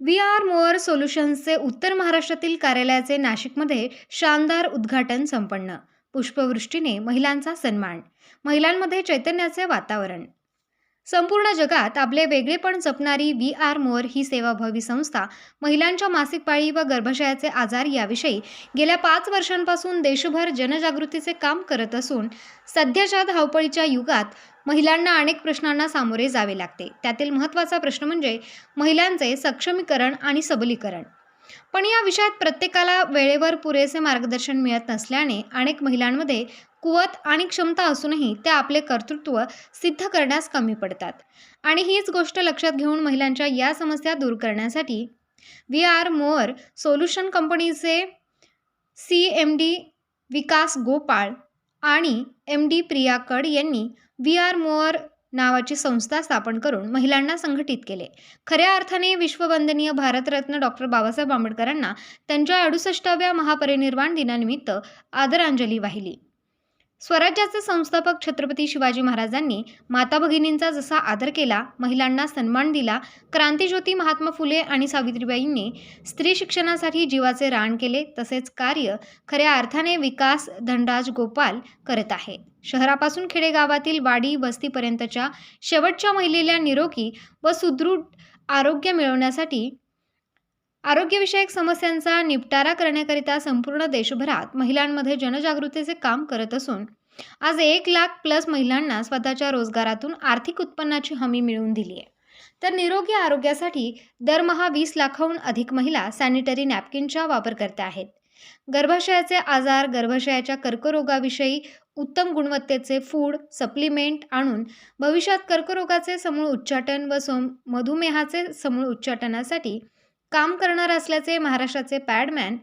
V R mower सोल्युशन्सचे उत्तर महाराष्ट्रातील कार्यालयाचे नाशिकमध्ये शानदार उद्घाटन संपन्न. पुष्पवृष्टीने महिलांचा सन्मान. महिलांमध्ये चैतन्याचे वातावरण. संपूर्ण जगात आपले वेगळेपण जपणारी व्ही आर मोअर ही सेवाभावी संस्था महिलांच्या मासिक पाळी व गर्भाशयाचे आजार याविषयी गेल्या पाच वर्षांपासून देशभर जनजागृतीचे काम करत असून सध्याच्या धावपळीच्या युगात महिलांना अनेक प्रश्नांना सामोरे जावे लागते. त्यातील महत्त्वाचा प्रश्न म्हणजे महिलांचे सक्षमीकरण आणि सबलीकरण. पण या विषयात प्रत्येकाला वेळेवर पुरेसे मार्गदर्शन मिळत नसल्याने अनेक महिलांमध्ये कुवत आणि क्षमता असूनही त्या आपले कर्तृत्व सिद्ध करण्यास कमी पडतात. आणि हीच गोष्ट लक्षात घेऊन महिलांच्या या समस्या दूर करण्यासाठी व्ही आर मोअर सोल्युशन कंपनीचे C M D Vikas Gopal आणि एम डी प्रिया कड यांनी वी आर मोअर नावाची संस्था स्थापन करून महिलांना संघटित केले. खऱ्या अर्थाने विश्ववंदनीय भारतरत्न डॉक्टर बाबासाहेब आंबेडकरांना त्यांच्या अडुसष्टाव्या महापरिनिर्वाण दिनानिमित्त आदरांजली वाहिली. स्वराज्याचे संस्थापक छत्रपती शिवाजी महाराजांनी माता भगिनींचा जसा आदर केला महिलांना सन्मान दिला क्रांतीज्योती महात्मा फुले आणि सावित्रीबाईंनी स्त्री शिक्षणासाठी जीवाचे रान केले तसेच कार्य खऱ्या अर्थाने विकास धनराज गोपाल करत आहे. शहरापासून खेडेगावातील वाडी वस्तीपर्यंतच्या शेवटच्या महिलेला निरोगी व सुदृढ आरोग्य मिळवण्यासाठी आरोग्यविषयक समस्यांचा निपटारा करण्याकरिता संपूर्ण देशभरात महिलांमध्ये जनजागृतीचे काम करत असून आज एक लाख प्लस महिलांना स्वतःच्या रोजगारातून आर्थिक उत्पन्नाची हमी मिळवून दिली आहे. तर निरोगी आरोग्यासाठी दरमहा वीस लाखाहून अधिक महिला सॅनिटरी नॅपकिनचा वापर करत आहेत. गर्भाशयाचे आजार गर्भाशयाच्या कर्करोगाविषयी उत्तम गुणवत्तेचे फूड सप्लिमेंट आणून भविष्यात कर्करोगाचे समूळ उच्चाटन व सम मधुमेहाचे समूळ उच्चाटनासाठी काम करणार असल्याचे महाराष्ट्राचे पॅडमॅन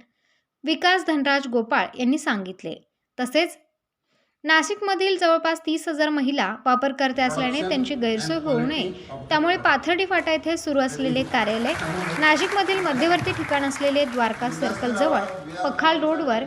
विकास धनराज गोपाळ यांनी सांगितले. तसेच नाशिकमधील जवळपास तीस हजार महिला वापरकर्ते असल्याने त्यांची गैरसोय होऊ नये. त्यामुळे पाथर्डी फाटा येथे सुरू असलेले कार्यालय नाशिकमधील मध्यवर्ती ठिकाण असलेले द्वारका सर्कलजवळ पखाल रोडवर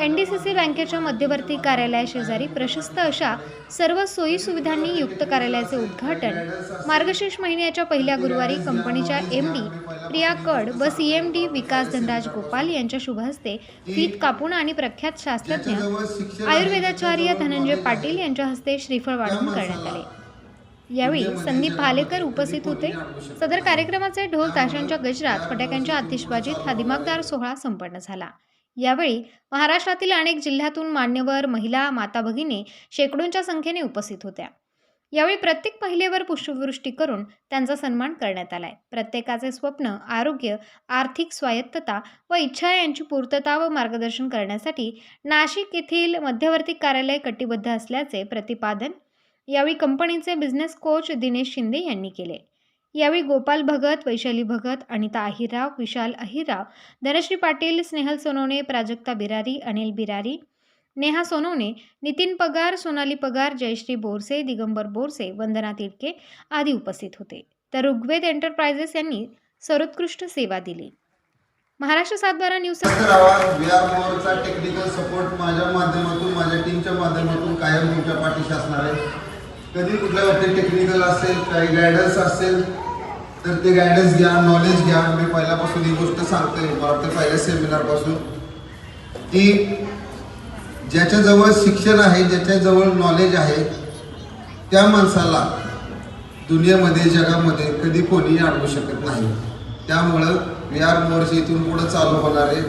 एन डी सी सी बँकेच्या मध्यवर्ती कार्यालयाशेजारी प्रशस्त अशा सर्व सोयीसुविधांनी युक्त कार्यालयाचे उद्घाटन मार्गशीर्ष महिन्याच्या पहिल्या गुरुवारी कंपनीच्या एम डी प्रिया कड व C M D Vikas Dhanraj Gopal यांच्या शुभ हस्ते फीत कापून आणि प्रख्यात शास्त्रज्ञ आयुर्वेदाचार्य धनंजय पाटील यांच्या हस्ते श्रीफळ वाढवून करण्यात आले. यावेळी संदीप भालेकर उपस्थित होते. सदर कार्यक्रमाचे ढोल ताशांच्या गजरात फटाक्यांच्या आतिषबाजीत हा दिमागदार सोहळा संपन्न झाला. यावेळी महाराष्ट्रातील अनेक जिल्ह्यातून मान्यवर महिला माता भगिनी शेकडोंच्या संख्येने उपस्थित होत्या. यावेळी प्रत्येक महिलेवर पुष्पवृष्टी करून त्यांचा सन्मान करण्यात आलाय. प्रत्येकाचे स्वप्न आरोग्य आर्थिक स्वायत्तता व इच्छा यांची पूर्तता व मार्गदर्शन करण्यासाठी नाशिक येथील मध्यवर्ती कार्यालय कटिबद्ध असल्याचे प्रतिपादन यावेळी कंपनीचे बिझनेस कोच दिनेश शिंदे यांनी केले. यावेळी गोपाल भगत वैशाली भगत अनिता अहिराव विशाल अहिराव धनश्री पाटील स्नेहल सोनवणे प्राजक्ता बिरारी अनिल बिरारी नेहा सोनवणे नितीन पगार सोनाली पगार जयश्री बोरसे दिगंबर बोरसे वंदना तिडके आदी उपस्थित होते. तर ऋग्वेद एंटरप्राइजेस यांनी सर्वोत्कृष्ट सेवा दिली. महाराष्ट्र सातबारा न्यूज करावा टेक्निकल सपोर्ट माझ्या माध्यमातून माझ्या टीमच्या माध्यमातून कायम तुमच्या पाठीशी असणार आहे. कधी कुठल्या बाबतीत टेक्निकल असेल काही गायडन्स असेल तर ते गायडन्स घ्या नॉलेज घ्या. मी पहिल्यापासून ही गोष्ट सांगतोय. मला वाटतं पहिल्या सेमिनारपासून की ज्याच्याजवळ शिक्षण आहे ज्याच्याजवळ नॉलेज आहे त्या माणसाला दुनियेमध्ये जगामध्ये कधी कोणीही अडवू शकत नाही. त्यामुळं वी आर मोर्स इथून पुढं चालू होणार आहे.